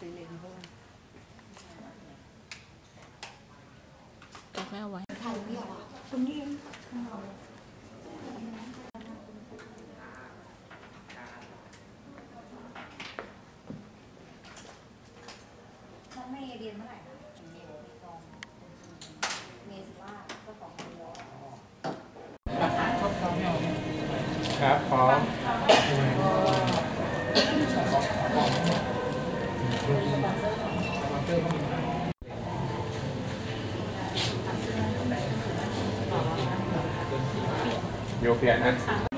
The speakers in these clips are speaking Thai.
ไปเลยเพราะว่าจะไม่ไว้ถ่ายไม่ออกตรงนี้เองน้องเมย์เรียนเมื่อไหร่คะเมย์มีตองเมย์สิว่าเจ้าของเรือครับพร้อม โย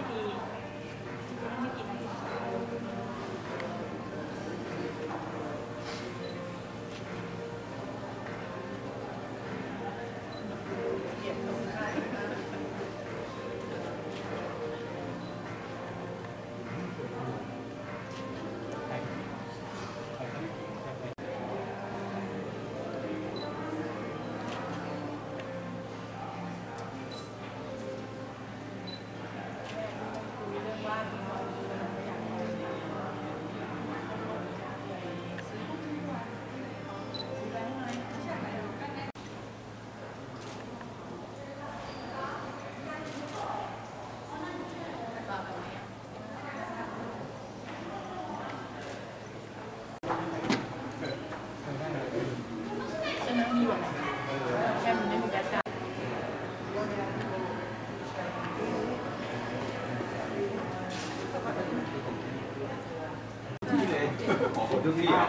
ขอคนทุกที่อะ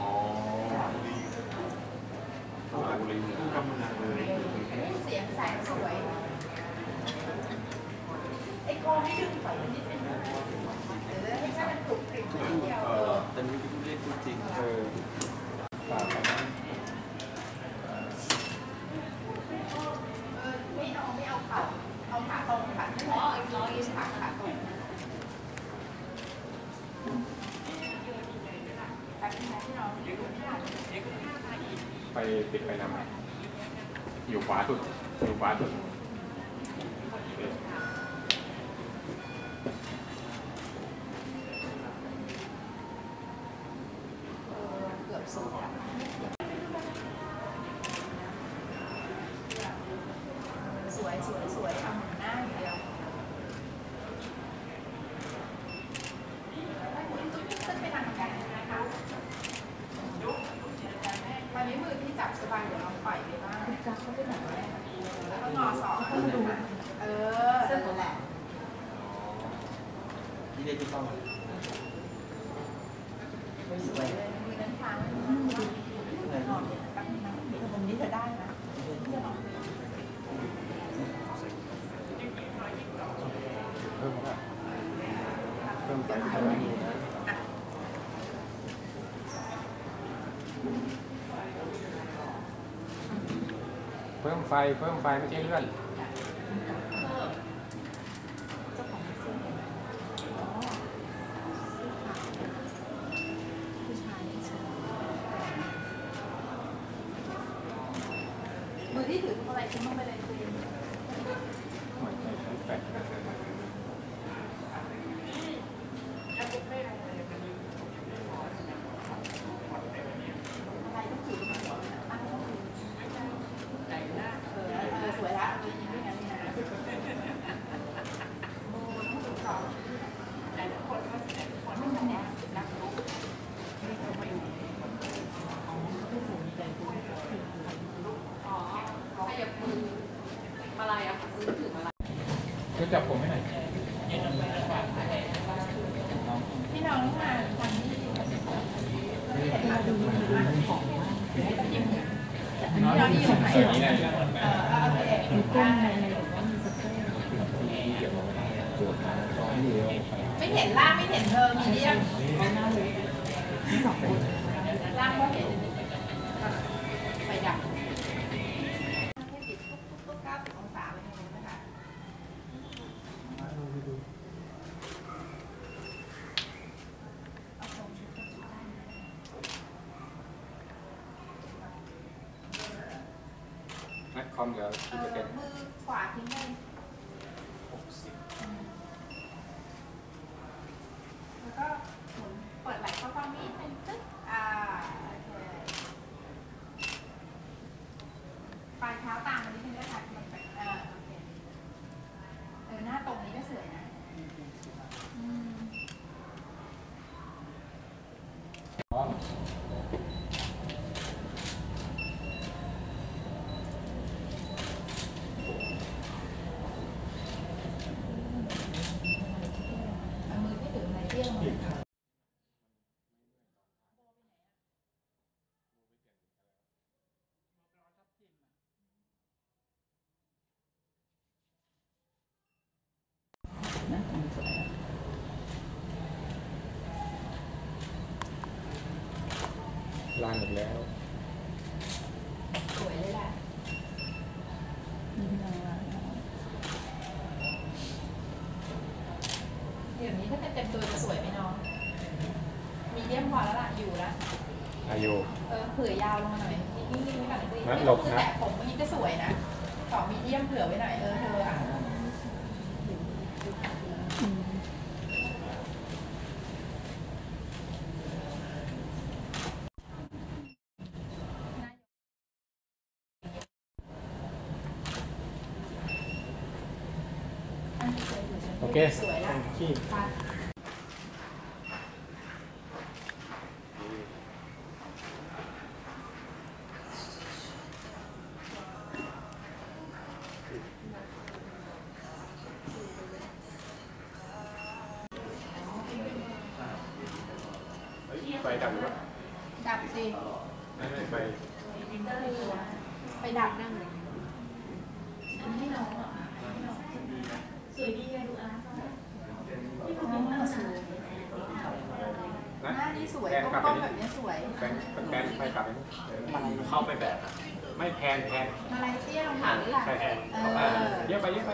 อ๋อบุรีกำลังเลยเสียงแสงสวยไอ้คอให้ดึงถอยไปนิดนึงเดี๋ยวให้แค่มันกรุบกริบนิดเดียวเออแต่ไม่ได้พูดจริงเออฝากกันนะ ไม่เอาไม่เอาเข่าเอาขาตรงค่ะอ๋อน้อยขาขาตรงแป๊บนึงนะที่เรา ไปติดไปนำอยู่ขวาสุดอยู่ขวาสุด เกือบสุดอะสวยสวยสวยทำเหมือนหน้าอย่างเดียวขึ้นไปทางกันนะคะตอนนี้มือที่จับสบายเดี๋ยวเราปล่อยไปบ้างจับเขาไปไหนแล้วก็งอส ดูเออนั่นแหละนี่เรียกพี่ต้องสวยเลยมือนั้นค้างนอนแป๊บนึงนะเดี๋ยวตรงนี้เธอได้นะเพิ่มว่าเพิ่มไปเท่าไหร่เพิ่มไฟ เพิ่มไฟไม่ใช่เลื่อน เจ้าของเสื้อเห็นไหมอ๋อผู้ชายใช่มือ ที่ถืออะไรคุณต้องไปเลยคุยอะไรต้องถือมาก่อนนะตั้งต้องถือเออเออสวยละเอาไปยิงด้วยกันนี่นะโอ้ต้องถือสองแต่ละคนก็แต่ละคนไม่เหมือนกันรักรู้ไม่ต้องไปอยู่อ๋อผู้สูงใจคุณอ๋อขยับมืออะไรอะมือถืออะไร ช่ วยจับผมให้หน่อยพี่น้องต้องมาทำนี่พี่น้องที่อยู่ไหน ความเหลือกี่เป็นมือขวาทิ้งไปหกสิบแล้วก็หมุนเปิดไหล่เข้ากว้องนิดนึงตึ๊บอ่าปลายเท้าต่างกันนิดนึงก็ค่ะมันไปเอ่อโอเคเออหน้าตรงนี้ก็สวยนะอืม ลานอีกแล้ว สวยเลยแหละยิ้มหน่อยว่าเดี๋ยวนี้ถ้าเป็นเต็มตัวจะสวยไหมน้อง มีเดียมพอแล้วล่ะ อยู่แล้วอายุเออเผื่อยาวลงมาหน่อยนิ่งๆไว้ก่อนนะนัดหลบนะแต่ผมเมื่อกี้ก็สวยนะต่อมีเดียมเผื่อไว้หน่อยเออเธออะอะสวยอยู่ โอเคสวยแล้ว ขี้ ไป ไฟดับหรือเปล่า ดับสิ ไม่ไม่ไฟ ไปดับนั่งเลยให้น้องเหรอสวยดีอะดูอาร์ตน้องสวย นะ หน้านี่ สวยแพนกลับก้ไปมๆนี่แบบเนี้ยสวยแพนแพนไฟกลับไปนี่เข้าไปแบบอะไม่แพนแพนมาลายเตี้ยลงหันหลังใช่แพนเอเข้าไปอเยอะไปเยอะไป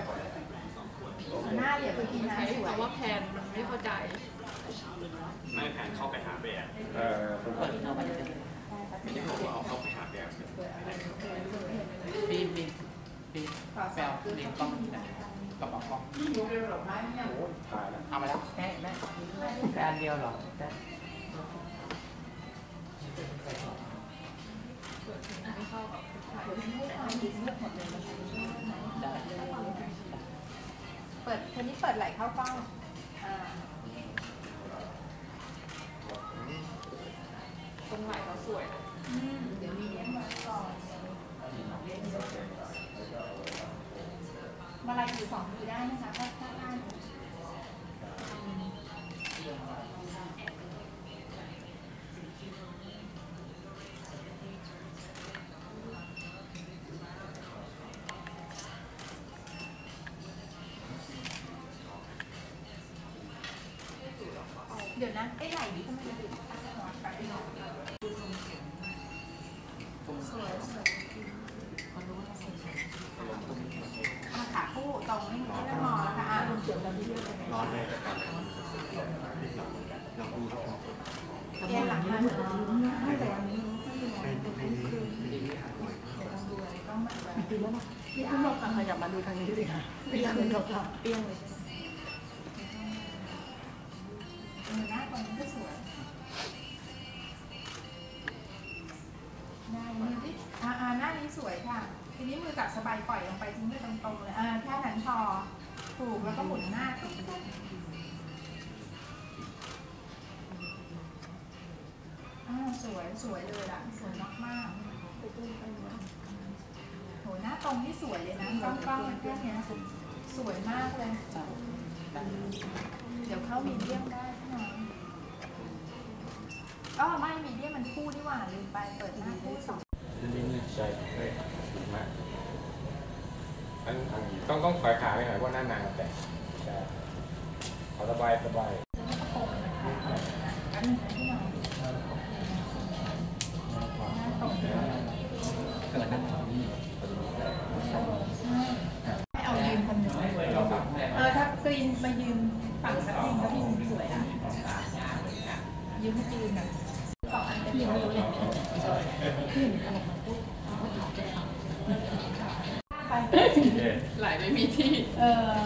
หน้าเหยียบไปทีนะใช้สวยคำว่าแพนมันไม่เข้าใจไม่แผนเข้าไปหาแบบเออถูกไม่ใช่บอกว่าเอาเข้าไปหาแบบบีมบีมบีมขอแปสลองคือบีมกล้องที่ไหนกระเป๋ากล้องโอ้ยตายแล้วเอามาแล้วแม่แม่แค่อันเดียวเหรอ นนี้เปิดไหลเข้ากล้อง ดี๋ยวนะไอ้ไหล่นี้ทำไมมันดูตั้งแต่หัวไปไม่ออกสวยสวยอะขาคู่ตรงไม่มีไม่มองแล้วค่ะอะรวมเสียงเราที่เรียกเลยร้อนเลยแต่ก่อนเราดูทุกคนเรียนหลังมาเหมือนไม่แต่วันนี้ไม่ไม่ดีไม่ดีหาหน่อยต้องมาแบบพี่คุณบอกค่ะขยับมาดูทางนี้สิค่ะเปรี้ยงเลยค่ะเปรี้ยงเลย เออหน้าตรงนี้ก็สวยหน้ามือที่อ่าอ่าหน้านี้สวยค่ะ ทีนี้มือจับสบายปล่อยลงไปทิ้งไปตรงๆเลยอ่าแค่นั้นพอถูกแล้วก็หมุนหน้าตรงอ่าสวยสวยเลยล่ะสวยมากๆโหหน้าตรงนี่สวยเลยนะกล้องๆแค่เนี้ยสวยมากเลย เดี๋ยวเข้ามีเดียมได้ ว่าลืมไปเปิดหน้าคู่สองนี่ใช่เฮ้ยดีมากต้องต้องถอยขาไปหน่อยเพราะหน้านางแต่ใช่ขอสบายสบาย ไปหลไม่มีที่ เออ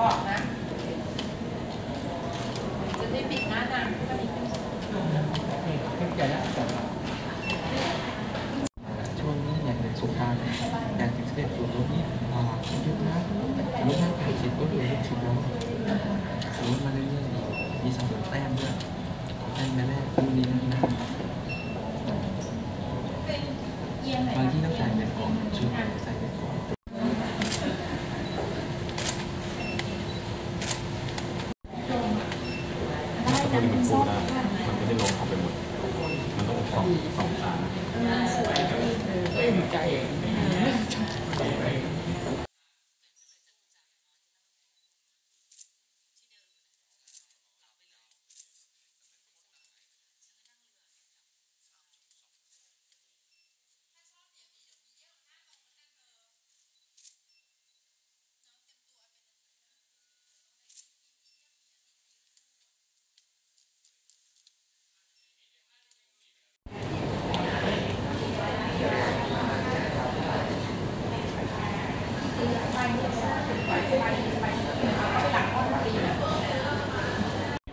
好， พวกนี้มันกู้ได้มันไม่ได้ลงออกไปหมด มันต้องสองสองสามสวยใจ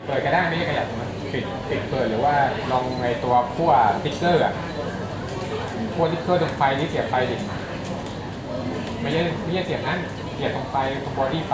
เปิดกระด้างไม่ใช่ขยับนะปิดปิดเปิดหรือว่าลองในตัวขั้วติ๊กเกอร์อะขั้วติ๊กเกอร์ตรงไฟนี่เสียบไฟดิไม่ใช่ไม่ใช่เสียบนั่นเสียบตรงไฟตรงบอดี้ไฟ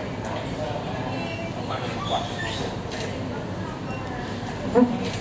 嗯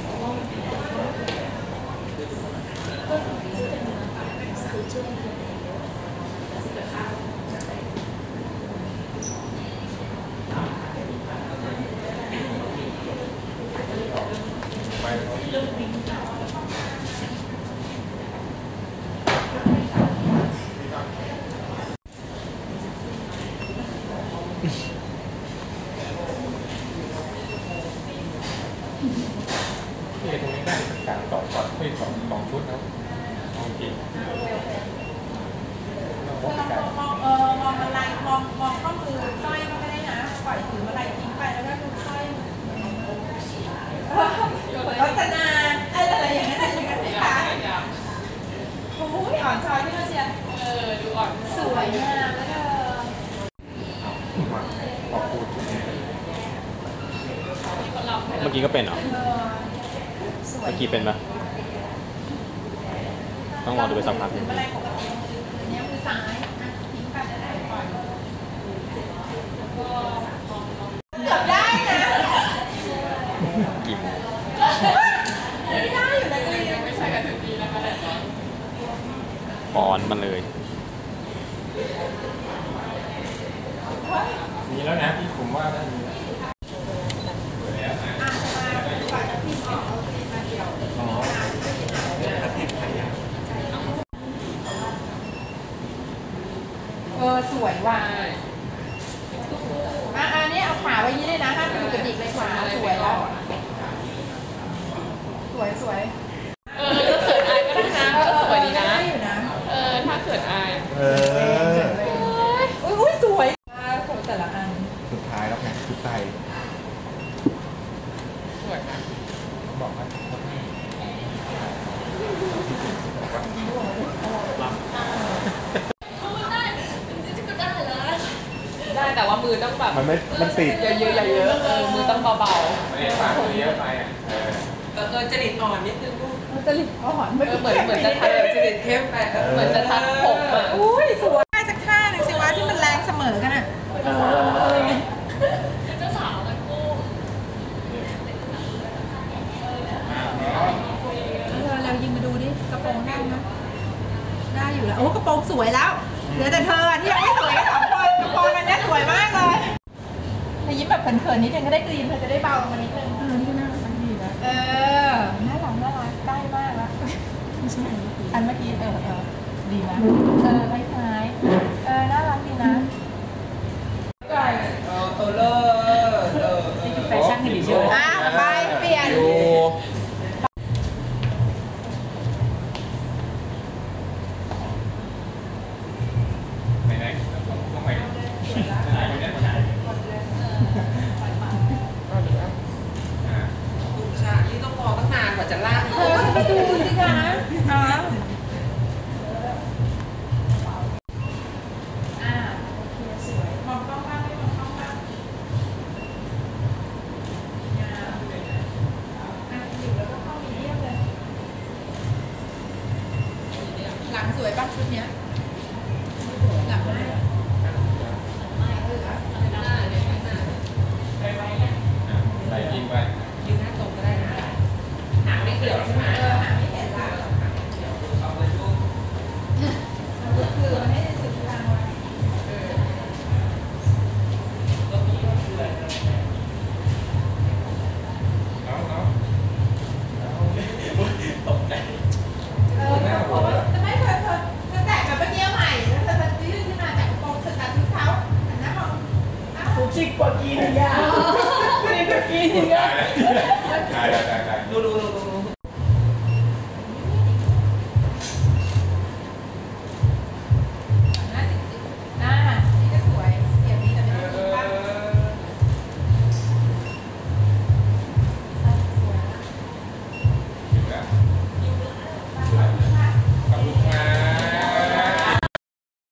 กี้ก็เป็นเหรอ เมื่อกี้เป็นปะต้องรอดูไปสักพักหนึ่งกี่โมงปอนมันเลย away. เข้ไปเหมือนจะทักผ Yeah.